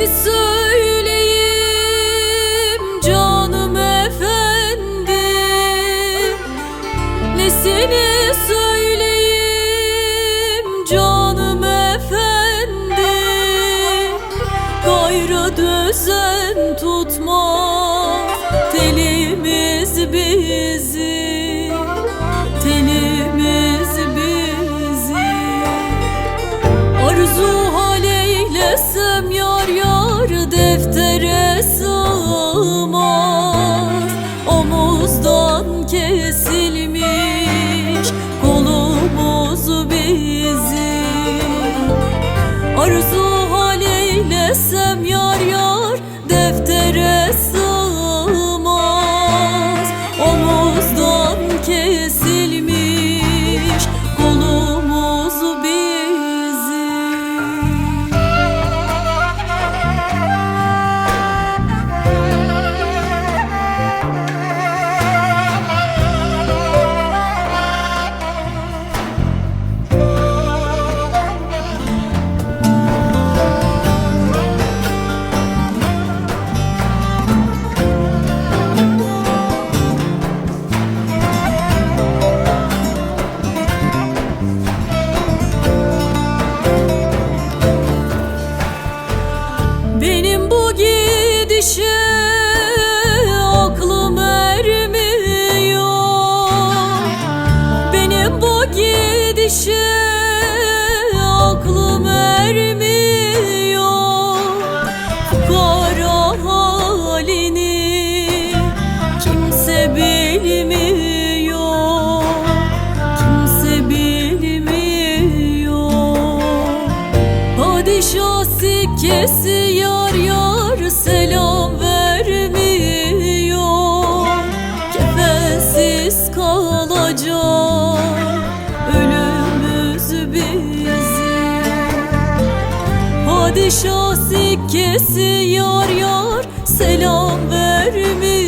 Nesini söyleyeyim canım efendim. Nesini söyleyeyim canım efendim. Gayrı düzen tutmaz telimiz bizi Arzu hal eylesem gidişe aklım ermiyor. Benim bu gidişe aklım ermiyor. Kara Padişah sikkesi yar yar selam vermiyor